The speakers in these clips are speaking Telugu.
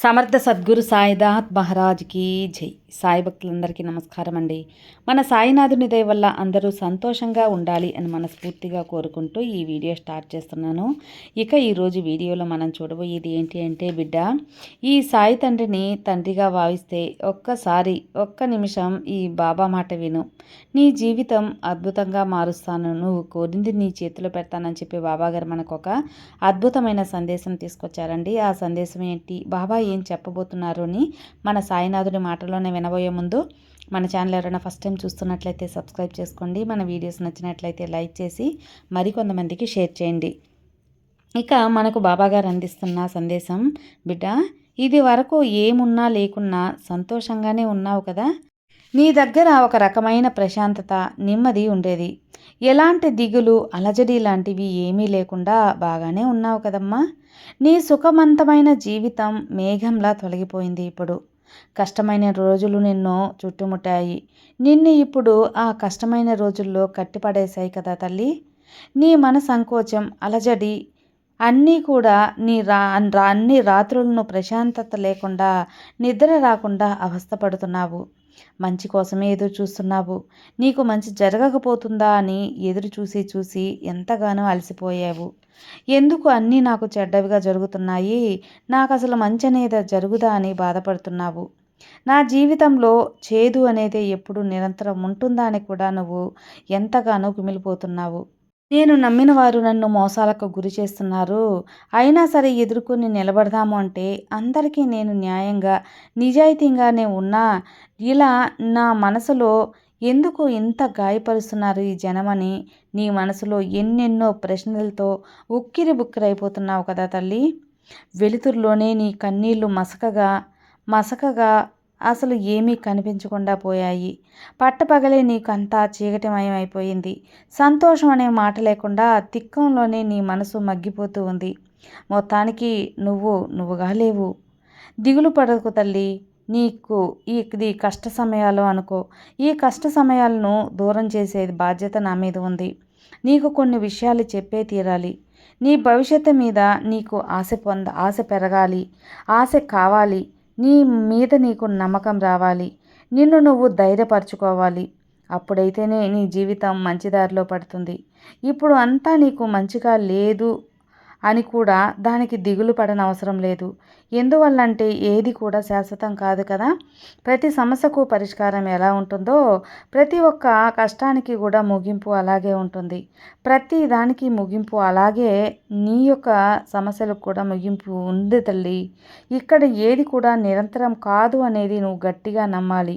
సమర్థ సద్గురు సాయినాథ్ మహారాజ్కి జై. సాయి భక్తులందరికీ నమస్కారం అండి మన సాయినాథుని దయ వల్ల అందరూ సంతోషంగా ఉండాలి అని మనస్ఫూర్తిగా కోరుకుంటూ ఈ వీడియో స్టార్ట్ చేస్తున్నాను. ఇక ఈరోజు వీడియోలో మనం చూడబోయేది ఏంటి అంటే బిడ్డ ఈ సాయి తండ్రిని తండ్రిగా భావిస్తే ఒక్కసారి ఒక్క నిమిషం ఈ బాబా మాట విను. నీ జీవితం అద్భుతంగా మారుస్తాను. నువ్వు కోరింది నీ చేతిలో పెడతానని చెప్పి బాబా గారు మనకు ఒక అద్భుతమైన సందేశం తీసుకొచ్చారండి. ఆ సందేశం ఏంటి? బాబా ఏం చెప్పబోతున్నారు అని మన సాయినాథుడి మాటలోనే వినబోయే ముందు మన ఛానల్ ఎవరైనా ఫస్ట్ టైం చూస్తున్నట్లయితే సబ్స్క్రైబ్ చేసుకోండి. మన వీడియోస్ నచ్చినట్లయితే లైక్ చేసి మరికొంతమందికి షేర్ చేయండి. ఇక మనకు బాబాగారు అందిస్తున్న సందేశం బిడ్డ ఇది వరకు ఏమున్నా లేకున్నా సంతోషంగానే ఉన్నావు కదా? నీ దగ్గర ఒక రకమైన ప్రశాంతత నెమ్మది ఉండేది. ఎలాంటి దిగులు అలజడి లాంటివి ఏమీ లేకుండా బాగానే ఉన్నావు కదమ్మా? నీ సుఖవంతమైన జీవితం మేఘంలా తొలగిపోయింది ఇప్పుడు. కష్టమైన రోజులు నిన్ను చుట్టుముట్టాయి. నిన్ను ఇప్పుడు ఆ కష్టమైన రోజుల్లో కట్టిపడేశాయి కదా తల్లి. నీ మన సంకోచం అలజడి. అన్నీ కూడా నీ రా అన్ని రాత్రులను ప్రశాంతత లేకుండా నిద్ర రాకుండా అవస్థపడుతున్నావు. మంచి కోసమే ఎదురు చూస్తున్నావు. నీకు మంచి జరగకపోతుందా అని ఎదురు చూసి చూసి ఎంతగానో అలసిపోయావు. ఎందుకు అన్నీ నాకు చెడ్డవిగా జరుగుతున్నాయి? నాకు అసలు మంచి అనేది జరుగుదా అని బాధపడుతున్నావు. నా జీవితంలో చేదు అనేది ఎప్పుడు నిరంతరం ఉంటుందా అని కూడా నువ్వు ఎంతగానో కుమిలిపోతున్నావు. నేను నమ్మిన వారు నన్ను మోసాలకు గురి చేస్తున్నారు. అయినా సరే ఎదుర్కొని నిలబడదాము అంటే అందరికీ నేను న్యాయంగా నిజాయితీగానే ఉన్నా. ఇలా నా మనసులో ఎందుకు ఇంత గాయపరుస్తున్నారు ఈ జనమని నీ మనసులో ఎన్నెన్నో ప్రశ్నలతో ఉక్కిరి బుక్కిరైపోతున్నావు కదా తల్లి. వెలుతురులోనే నీ కన్నీళ్ళు మసకగా మసకగా అసలు ఏమీ కనిపించకుండా పోయాయి. పట్టపగలే నీకంతా చీకటిమయమైపోయింది. సంతోషం అనే మాట లేకుండా తిక్కంలోనే నీ మనసు మగ్గిపోతూ ఉంది. మొత్తానికి నువ్వు నువ్వుగా లేవు. దిగులు పడకు తల్లి. నీకు ఈ ఇది కష్ట సమయాలు అనుకో. ఈ కష్ట సమయాలను దూరం చేసే బాధ్యత నా మీద ఉంది. నీకు కొన్ని విషయాలు చెప్పే తీరాలి. నీ భవిష్యత్తు మీద నీకు ఆశ పొంద ఆశ పెరగాలి. ఆశ కావాలి. నీ మీద నీకు నమ్మకం రావాలి. నిన్ను నువ్వు ధైర్యపరచుకోవాలి. అప్పుడైతేనే నీ జీవితం మంచి దారిలో పడుతుంది. ఇప్పుడు అంతా నీకు మంచిగా లేదు అని కూడా దానికి దిగులు పడనవసరం లేదు. ఎందువల్లంటే ఏది కూడా శాశ్వతం కాదు కదా. ప్రతి సమస్యకు పరిష్కారం ఎలా ఉంటుందో ప్రతి ఒక్క కష్టానికి కూడా ముగింపు అలాగే ఉంటుంది. ప్రతి దానికి ముగింపు అలాగే నీ యొక్క సమస్యలకు కూడా ముగింపు ఉంది తల్లి. ఇక్కడ ఏది కూడా నిరంతరం కాదు అనేది నువ్వు గట్టిగా నమ్మాలి.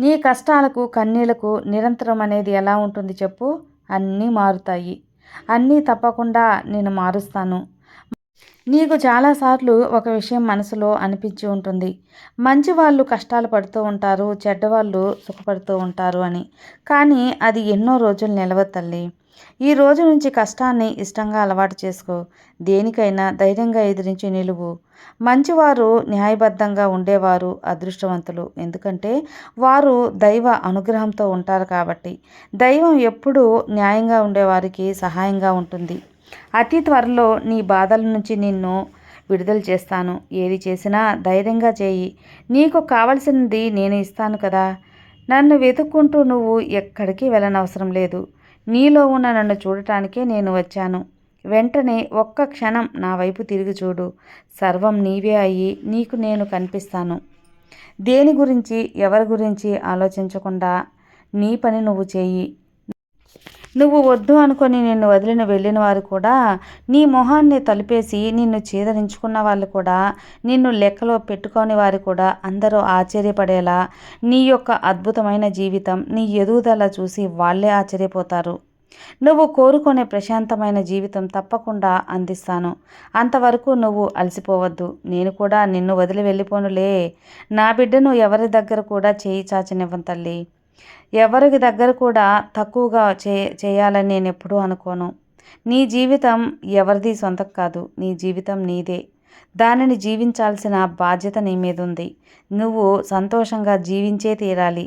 నీ కష్టాలకు కన్నీలకు నిరంతరం అనేది ఎలా ఉంటుంది చెప్పు? అన్నీ మారుతాయి. అన్నీ తప్పకుండా నేను మారుస్తాను. నీకు చాలాసార్లు ఒక విషయం మనసులో అనిపించి ఉంటుంది. మంచి వాళ్ళు కష్టాలు పడుతూ ఉంటారు చెడ్డవాళ్ళు సుఖపడుతూ ఉంటారు అని. కానీ అది ఎన్నో రోజులు నిలవదు తల్లి. ఈ రోజు నుంచి కష్టాన్ని ఇష్టంగా అలవాటు చేసుకో. దేనికైనా ధైర్యంగా ఎదిరించి నిలువు. మంచివారు న్యాయబద్ధంగా ఉండేవారు అదృష్టవంతులు. ఎందుకంటే వారు దైవ అనుగ్రహంతో ఉంటారు కాబట్టి. దైవం ఎప్పుడూ న్యాయంగా ఉండేవారికి సహాయంగా ఉంటుంది. అతి త్వరలో నీ బాధల నుంచి నిన్ను విడుదల చేస్తాను. ఏది చేసినా ధైర్యంగా చేయి. నీకు కావలసినది నేను ఇస్తాను కదా. నన్ను వెతుక్కుంటూ నువ్వు ఎక్కడికి వెళ్ళనవసరం లేదు. నీలో ఉన్న నన్ను చూడటానికే నేను వచ్చాను. వెంటనే ఒక్క క్షణం నా వైపు తిరిగి చూడు. సర్వం నీవే అయ్యి నీకు నేను కనిపిస్తాను. దేని గురించి ఎవరి గురించి ఆలోచించకుండా నీ పని నువ్వు చేయి. నువ్వు వద్దు అనుకొని నిన్ను వదిలిన వెళ్ళిన వారు కూడా నీ మొహాన్ని తలిపేసి నిన్ను చేదరించుకున్న వాళ్ళు కూడా నిన్ను లెక్కలో పెట్టుకోని వారు కూడా అందరూ ఆశ్చర్యపడేలా నీ యొక్క అద్భుతమైన జీవితం నీ ఎదుగుదల చూసి వాళ్ళే ఆశ్చర్యపోతారు. నువ్వు కోరుకునే ప్రశాంతమైన జీవితం తప్పకుండా అందిస్తాను. అంతవరకు నువ్వు అలసిపోవద్దు. నేను కూడా నిన్ను వదిలి వెళ్ళిపోనులే. నా బిడ్డను ఎవరి దగ్గర కూడా చేయి చాచనివ్వం తల్లి. ఎవరికి దగ్గర కూడా తక్కువగా చే చేయాలని నేను ఎప్పుడూ అనుకోను. నీ జీవితం ఎవరిది సొంతం కాదు. నీ జీవితం నీదే. దానిని జీవించాల్సిన బాధ్యత నీ మీద ఉంది నువ్వు సంతోషంగా జీవించే తీరాలి.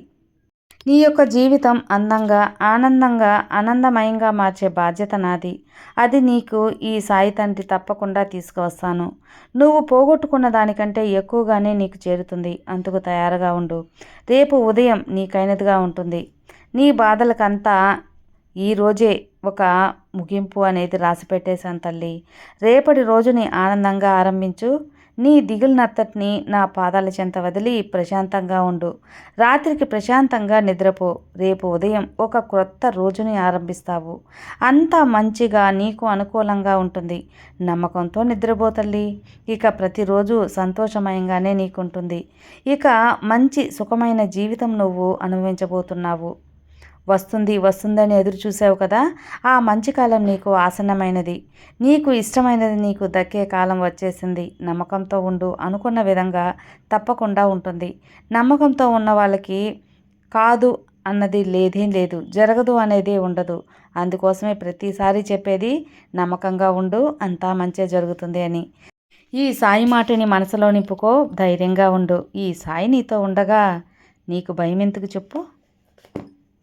నీ యొక్క జీవితం అందంగా ఆనందంగా ఆనందమయంగా మార్చే బాధ్యత నాది. అది నీకు ఈ సాయి తండ్రి తప్పకుండా తీసుకువస్తాను. నువ్వు పోగొట్టుకున్న దానికంటే ఎక్కువగానే నీకు చేరుతుంది. అందుకు తయారుగా ఉండు. రేపు ఉదయం నీకైనదిగా ఉంటుంది. నీ బాధలకంతా ఈరోజే ఒక ముగింపు అనేది రాసి పెట్టేశాను తల్లి. రేపటి రోజుని ఆనందంగా ఆరంభించు. నీ దిగులునత్తటిని నా పాదాల చెంత వదిలి ప్రశాంతంగా ఉండు. రాత్రికి ప్రశాంతంగా నిద్రపో. రేపు ఉదయం ఒక క్రొత్త రోజుని ఆరంభిస్తావు. అంతా మంచిగా నీకు అనుకూలంగా ఉంటుంది. నమ్మకంతో నిద్రపో తల్లి. ఇక ప్రతిరోజు సంతోషమయంగానే నీకుంటుంది. ఇక మంచి సుఖమైన జీవితం నువ్వు అనుభవించబోతున్నావు. వస్తుంది వస్తుందని ఎదురు చూసావు కదా? ఆ మంచి కాలం నీకు ఆసన్నమైనది. నీకు ఇష్టమైనది నీకు దక్కే కాలం వచ్చేసింది. నమ్మకంతో ఉండు అనుకున్న విధంగా తప్పకుండా ఉంటుంది. నమ్మకంతో ఉన్న వాళ్ళకి కాదు అన్నది లేదేం లేదు. జరగదు అనేది ఉండదు. అందుకోసమే ప్రతిసారి చెప్పేది నమ్మకంగా ఉండు అంతా మంచే జరుగుతుంది అని. ఈ సాయి మాటని మనసులో నింపుకో ధైర్యంగా ఉండు. ఈ సాయి నీతో ఉండగా నీకు భయం ఎందుకు చెప్పు?